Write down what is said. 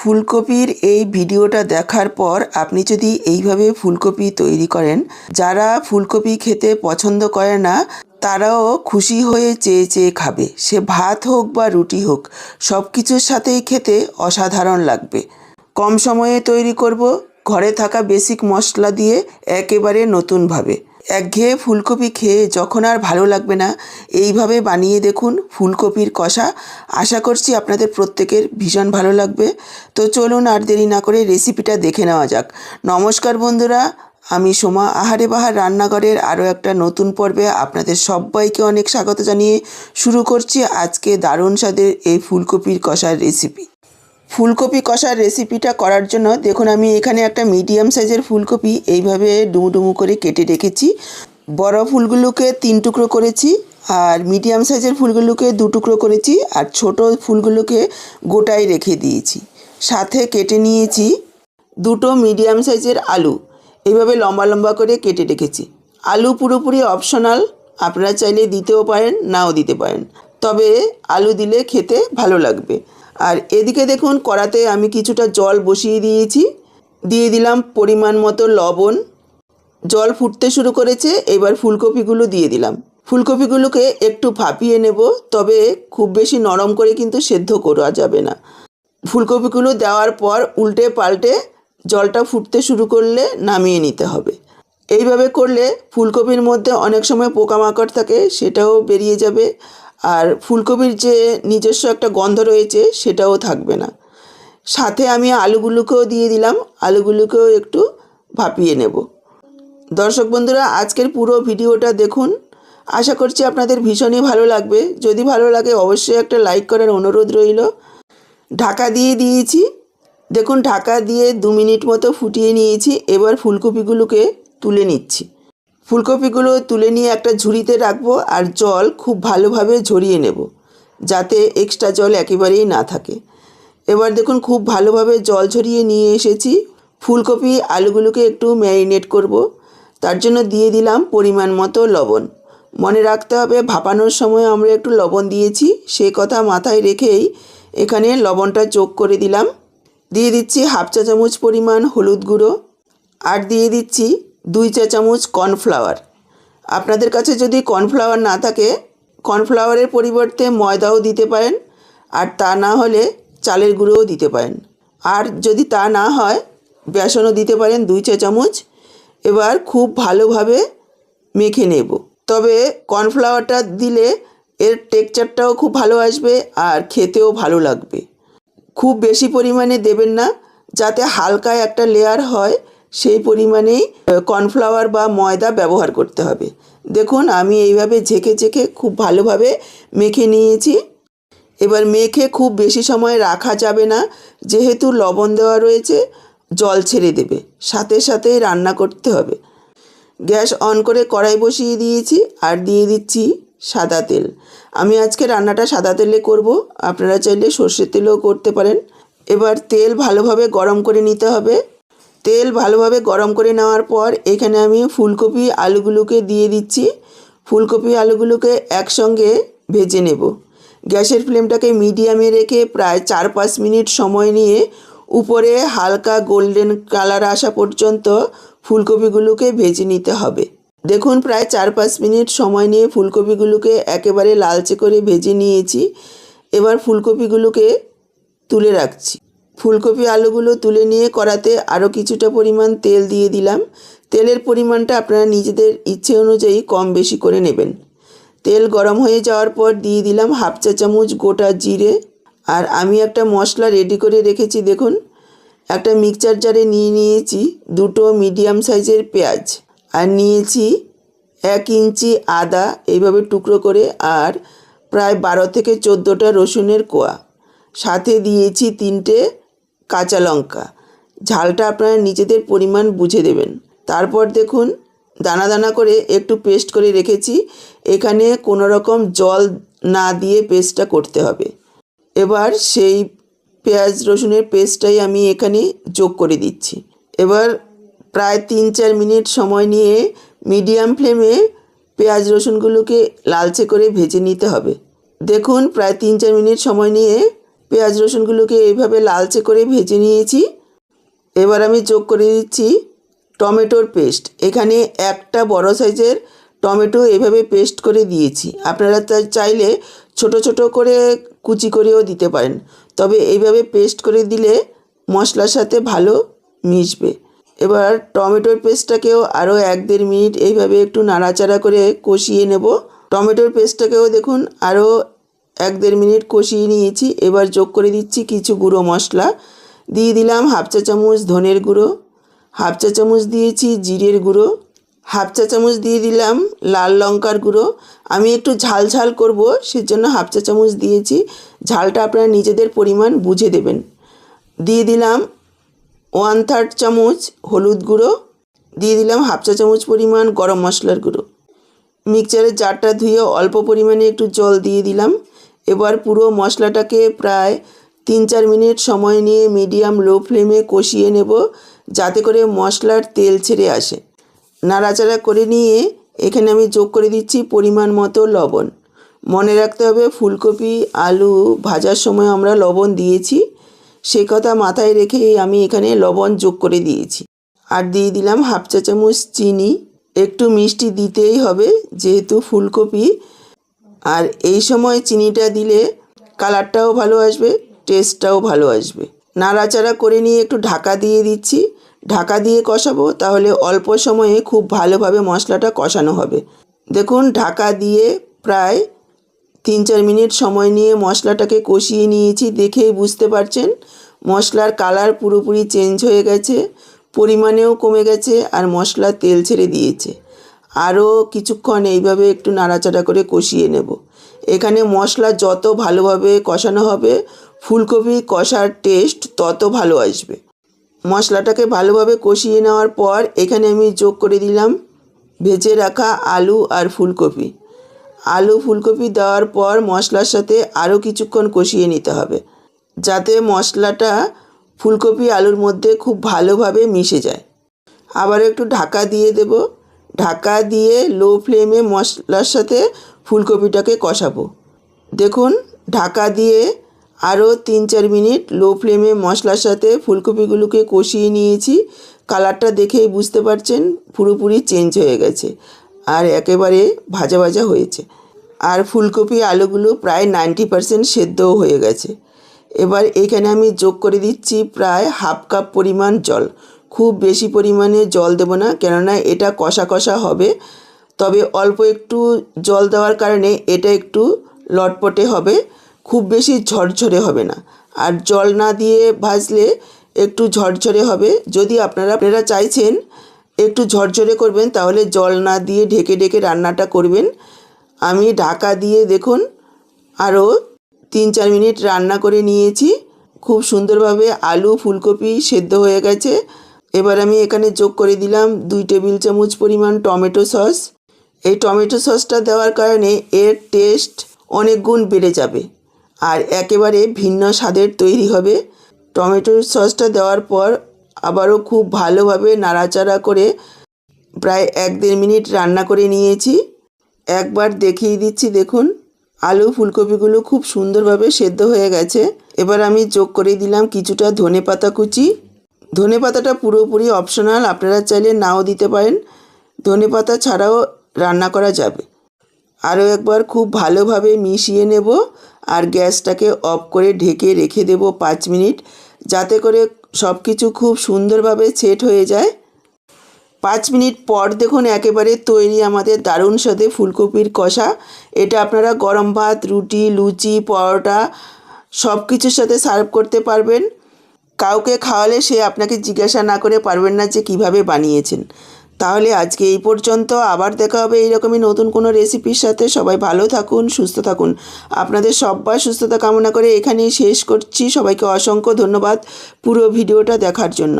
ফুলকপির এই ভিডিওটা দেখার পর আপনি যদি এইভাবে ফুলকপি তৈরি করেন, যারা ফুলকপি খেতে পছন্দ করে না, তারাও খুশি হয়ে চেয়ে চেয়ে খাবে। সে ভাত হোক বা রুটি হোক সব কিছুর সাথেই খেতে অসাধারণ লাগবে। কম সময়ে তৈরি করব, ঘরে থাকা বেসিক মশলা দিয়ে একেবারে নতুনভাবে। একঘেয়ে ফুলকপি খেয়ে যখন আর ভালো লাগবে না, এইভাবে বানিয়ে দেখুন ফুলকপির কষা। আশা করছি আপনাদের প্রত্যেকের ভীষণ ভালো লাগবে। তো চলুন আর দেরি না করে রেসিপিটা দেখে নেওয়া যাক। নমস্কার বন্ধুরা, আমি সোমা আহারে বাহার রান্নাঘরের আরও একটা নতুন পর্বে আপনাদের সবাইকে অনেক স্বাগত জানিয়ে শুরু করছি আজকে দারুণ স্বাদের এই ফুলকপির কষার রেসিপি। ফুলকপি কষার রেসিপিটা করার জন্য দেখুন, আমি এখানে একটা মিডিয়াম সাইজের ফুলকপি এইভাবে ডুমু ডুমু করে কেটে রেখেছি। বড় ফুলগুলোকে তিন টুকরো করেছি আর মিডিয়াম সাইজের ফুলগুলোকে দু টুকরো করেছি আর ছোট ফুলগুলোকে গোটায় রেখে দিয়েছি। সাথে কেটে নিয়েছি দুটো মিডিয়াম সাইজের আলু। এইভাবে লম্বা লম্বা করে কেটে রেখেছি। আলু পুরোপুরি অপশনাল আপনারা চাইলে দিতেও পারেন, নাও দিতে পারেন। তবে আলু দিলে খেতে ভালো লাগবে। আর এদিকে দেখুন কড়াতে আমি কিছুটা জল বসিয়ে দিয়েছি। দিয়ে দিলাম পরিমাণ মতো লবণ। জল ফুটতে শুরু করেছে, এবার ফুলকপিগুলো দিয়ে দিলাম। ফুলকপিগুলোকে একটু ভাপিয়ে নেব, তবে খুব বেশি নরম করে কিন্তু সেদ্ধ করা যাবে না। ফুলকপিগুলো দেওয়ার পর উল্টে পাল্টে জলটা ফুটতে শুরু করলে নামিয়ে নিতে হবে। এইভাবে করলে ফুলকপির মধ্যে অনেক সময় পোকামাকড় থাকে, সেটাও বেরিয়ে যাবে। আর ফুলকপির যে নিজস্ব একটা গন্ধ রয়েছে সেটাও থাকবে না। সাথে আমি আলুগুলোকেও দিয়ে দিলাম, আলুগুলোকেও একটু ভাপিয়ে নেব। দর্শক বন্ধুরা, আজকের পুরো ভিডিওটা দেখুন। আশা করছি আপনাদের ভীষণই ভালো লাগবে। যদি ভালো লাগে, অবশ্যই একটা লাইক করার অনুরোধ রইল। ঢাকা দিয়ে দিয়েছি। দেখুন, ঢাকা দিয়ে দু মিনিট মতো ফুটিয়ে নিয়েছি। এবার ফুলকপিগুলোকে তুলে নিচ্ছি। ফুলকপিগুলো তুলে নিয়ে একটা ঝুড়িতে রাখব আর জল খুব ভালোভাবে ঝরিয়ে নেব, যাতে এক্সট্রা জল একেবারেই না থাকে। এবার দেখুন খুব ভালোভাবে জল ঝরিয়ে নিয়ে এসেছি। ফুলকপি, আলুগুলোকে একটু ম্যারিনেট করব। তার জন্য দিয়ে দিলাম পরিমাণ মতো লবণ। মনে রাখতে হবে ভাপানোর সময় আমরা একটু লবণ দিয়েছি। সে কথা মাথায় রেখেই এখানে লবণটা যোগ করে দিলাম। দিয়ে দিচ্ছি হাফ চা চামচ পরিমাণ হলুদ গুঁড়ো। আর দিয়ে দিচ্ছি দুই চা চামচ কর্নফ্লাওয়ার। আপনাদের কাছে যদি কর্নফ্লাওয়ার না থাকে, কর্নফ্লাওয়ারের পরিবর্তে ময়দাও দিতে পারেন, আর তা না হলে চালের গুঁড়োও দিতে পারেন। আর যদি তা না হয়, বেসনও দিতে পারেন দুই চা চামচ। এবার খুব ভালোভাবে মেখে নেব। তবে কর্নফ্লাওয়ারটা দিলে এর টেক্সচারটাও খুব ভালো আসবে আর খেতেও ভালো লাগবে। খুব বেশি পরিমাণে দেবেন না, যাতে হালকা একটা লেয়ার হয় সেই পরিমাণেই কর্নফ্লাওয়ার বা ময়দা ব্যবহার করতে হবে। দেখুন, আমি এইভাবে ঝেঁকে ঝেঁকে খুব ভালোভাবে মেখে নিয়েছি। এবার মেখে খুব বেশি সময় রাখা যাবে না। যেহেতু লবণ দেওয়া রয়েছে, জল ছেড়ে দেবে। সাথে সাথেই রান্না করতে হবে। গ্যাস অন করে কড়াই বসিয়ে দিয়েছি আর দিয়ে দিচ্ছি সাদা তেল। আমি আজকে রান্নাটা সাদা তেলে করব। আপনারা চাইলে সর্ষের তেলেও করতে পারেন। এবার তেল ভালোভাবে গরম করে নিতে হবে। তেল ভালোভাবে গরম করে নেওয়ার পর এখানে আমি ফুলকপি আলুগুলোকে দিয়ে দিচ্ছি। ফুলকপি আলুগুলোকে একসঙ্গে ভেজে নেব। গ্যাসের ফ্লেমটাকে মিডিয়ামে রেখে প্রায় চার পাঁচ মিনিট সময় নিয়ে উপরে হালকা গোল্ডেন কালার আসা পর্যন্ত ফুলকপিগুলোকে ভেজে নিতে হবে। দেখুন, প্রায় চার পাঁচ মিনিট সময় নিয়ে ফুলকপিগুলোকে একেবারে লালচে করে ভেজে নিয়েছি। এবার ফুলকপিগুলোকে তুলে রাখছি। ফুলকপি, আলুগুলো তুলে নিয়ে কড়াতে আরও কিছুটা পরিমাণ তেল দিয়ে দিলাম। তেলের পরিমাণটা আপনারা নিজেদের ইচ্ছে অনুযায়ী কম বেশি করে নেবেন। তেল গরম হয়ে যাওয়ার পর দিয়ে দিলাম হাফ চা চামচ গোটা জিরে। আর আমি একটা মশলা রেডি করে রেখেছি, দেখুন। একটা মিক্সচার জারে নিয়ে নিয়েছি দুটো মিডিয়াম সাইজের পেঁয়াজ। আর নিয়েছি এক ইঞ্চি আদা, এইভাবে টুকরো করে, আর প্রায় বারো থেকে চোদ্দোটা রসুনের কোয়া। সাথে দিয়েছি তিনটে কাঁচা লঙ্কা। ঝালটা আপনারা নিজেদের পরিমাণ বুঝে দেবেন। তারপর দেখুন, দানা দানা করে একটু পেস্ট করে রেখেছি। এখানে কোনো রকম জল না দিয়ে পেস্টটা করতে হবে। এবার সেই পেঁয়াজ রসুনের পেস্টটাই আমি এখানে যোগ করে দিচ্ছি। এবার প্রায় তিন চার মিনিট সময় নিয়ে মিডিয়াম ফ্লেমে পেঁয়াজ রসুনগুলোকে লালচে করে ভেজে নিতে হবে। দেখুন, প্রায় তিন চার মিনিট সময় নিয়ে পেঁয়াজ রসুনগুলোকে এইভাবে লালচে করে ভেজে নিয়েছি। এবার আমি যোগ করে দিচ্ছি টমেটোর পেস্ট। এখানে একটা বড় সাইজের টমেটো এভাবে পেস্ট করে দিয়েছি। আপনারা চাইলে ছোট ছোট করে কুচি করেও দিতে পারেন। তবে এইভাবে পেস্ট করে দিলে মশলার সাথে ভালো মিশবে। এবার টমেটোর পেস্টটাকেও আরও এক দেড় মিনিট এইভাবে একটু নাড়াচাড়া করে কষিয়ে নেব। টমেটোর পেস্টটাকেও দেখুন আরও এক দেড় মিনিট কষিয়ে নিয়েছি, এবার যোগ করে দিচ্ছি কিছু গুঁড়ো মশলা। দিয়ে দিলাম হাফ চা চামচ ধনের গুঁড়ো, হাফ চা চামচ দিয়েছি জিরের গুঁড়ো, হাফ চা চামচ দিয়ে দিলাম লাল লঙ্কার গুঁড়ো। আমি একটু ঝাল ঝাল করব, সেজন্য হাফ চা চামচ দিয়েছি। ঝালটা আপনারা নিজেদের পরিমাণ বুঝে দেবেন। দিয়ে দিলাম ওয়ান থার্ড চামচ হলুদ গুঁড়ো, দিয়ে দিলাম হাফ চা চামচ পরিমাণ গরম মশলার গুঁড়ো। মিক্সচারের জারটা ধুয়ে অল্প পরিমাণে একটু জল দিয়ে দিলাম। এবার পুরো মশলাটাকে প্রায় তিন চার মিনিট সময় নিয়ে মিডিয়াম লো ফ্লেমে কষিয়ে নেব যাতে করে মশলার তেল ছেড়ে আসে। নাড়াচাড়া করে নিয়ে এখানে আমি যোগ করে দিচ্ছি পরিমাণ মতো লবণ। মনে রাখতে হবে ফুলকপি, আলু ভাজার সময় আমরা লবণ দিয়েছি। সে কথা মাথায় রেখেই আমি এখানে লবণ যোগ করে দিয়েছি। আর দিয়ে দিলাম হাফ চা চামচ চিনি। একটু মিষ্টি দিতেই হবে, যেহেতু ফুলকপি আর এই সময় চিনিটা দিলে কালারটাও ভালো আসবে টেস্টটাও ভালো আসবে। নাড়াচাড়া করে নিয়ে একটু ঢাকা দিয়ে দিচ্ছি। ঢাকা দিয়ে কষাবো, তাহলে অল্প সময়ে খুব ভালোভাবে মশলাটা কষানো হবে। দেখুন, ঢাকা দিয়ে প্রায় তিন চার মিনিট সময় নিয়ে মশলাটাকে কষিয়ে নিয়েছি, দেখেই বুঝতে পারছেন। মশলার কালার পুরোপুরি চেঞ্জ হয়ে গেছে, পরিমাণেও কমে গেছে, আর মশলা তেল ছেড়ে দিয়েছে। আরও কিছুক্ষণ এইভাবে একটু নাড়াচাড়া করে কষিয়ে নেব। এখানে মশলা যত ভালোভাবে কষানো হবে, ফুলকপি কষার টেস্ট তত ভালো আসবে। মশলাটাকে ভালোভাবে কষিয়ে নেওয়ার পর এখানে আমি যোগ করে দিলাম ভেজে রাখা আলু আর ফুলকপি। আলু, ফুলকপি দেওয়ার পর মশলার সাথে আরও কিছুক্ষণ কষিয়ে নিতে হবে, যাতে মশলাটা ফুলকপি, আলুর মধ্যে খুব ভালোভাবে মিশে যায়। আবার একটু ঢাকা দিয়ে দেব। ঢাকা দিয়ে লো ফ্লেমে মশলার সাথে ফুলকপিটাকে কষাবো। দেখুন, ঢাকা দিয়ে আরও তিন চার মিনিট লো ফ্লেমে মশলার সাথে ফুলকপিগুলোকে কষিয়ে নিয়েছি। কালারটা দেখেই বুঝতে পারছেন, পুরোপুরি চেঞ্জ হয়ে গেছে আর একেবারে ভাজা ভাজা হয়েছে। আর ফুলকপি আলুগুলো প্রায় নাইনটি পারসেন্ট সেদ্ধও হয়ে গেছে। এবার এখানে আমি যোগ করে দিচ্ছি প্রায় হাফ কাপ পরিমাণ জল। খুব বেশি পরিমাণে জল দেবো না, কেননা এটা কষা কষা হবে। তবে অল্প একটু জল দেওয়ার কারণে এটা একটু লটপটে হবে, খুব বেশি ঝরঝরে হবে না। আর জল না দিয়ে ভাজলে একটু ঝরঝরে হবে। যদি আপনারা আপনারা চাইছেন একটু ঝরঝরে করবেন, তাহলে জল না দিয়ে ঢেকে ঢেকে রান্নাটা করবেন। আমি ঢাকা দিয়ে দেখুন আরও তিন চার মিনিট রান্না করে নিয়েছি। খুব সুন্দরভাবে আলু, ফুলকপি সেদ্ধ হয়ে গেছে। এবার আমি এখানে যোগ করে দিলাম দুই টেবিল চামচ পরিমাণ টমেটো সস। এই টমেটো সসটা দেওয়ার কারণে এর টেস্ট অনেক গুণ বেড়ে যাবে আর একেবারে ভিন্ন স্বাদের তৈরি হবে। টমেটো সসটা দেওয়ার পর আবারও খুব ভালোভাবে নাড়াচাড়া করে প্রায় এক দেড় মিনিট রান্না করে নিয়েছি। একবার দেখিয়ে দিচ্ছি, দেখুন, আলু ফুলকপিগুলো খুব সুন্দরভাবে সেদ্ধ হয়ে গেছে। এবার আমি যোগ করে দিলাম কিছুটা ধনে পাতা কুচি। ধনে পাতাটা পুরোপুরি অপশনাল আপনারা চাইলে নাও দিতে পারেন। ধনে পাতা ছাড়াও রান্না করা যাবে। আরও একবার খুব ভালোভাবে মিশিয়ে নেব আর গ্যাসটাকে অফ করে ঢেকে রেখে দেব পাঁচ মিনিট, যাতে করে সব কিছু খুব সুন্দরভাবে সেট হয়ে যায়। পাঁচ মিনিট পর দেখুন একেবারে তৈরি আমাদের দারুণ সাথে ফুলকপির কষা। এটা আপনারা গরম ভাত, রুটি, লুচি, পরোটা সব কিছুর সাথে সার্ভ করতে পারবেন। কাউকে খাওয়ালে সে আপনাকে জিজ্ঞাসা না করে পারবেন না যে কীভাবে বানিয়েছেন। তাহলে আজকে এই পর্যন্ত। আবার দেখা হবে এইরকমই নতুন কোনো রেসিপির সাথে। সবাই ভালো থাকুন, সুস্থ থাকুন। আপনাদের সব্বার সুস্থতা কামনা করে এখানেই শেষ করছি। সবাইকে অসংখ্য ধন্যবাদ পুরো ভিডিওটা দেখার জন্য।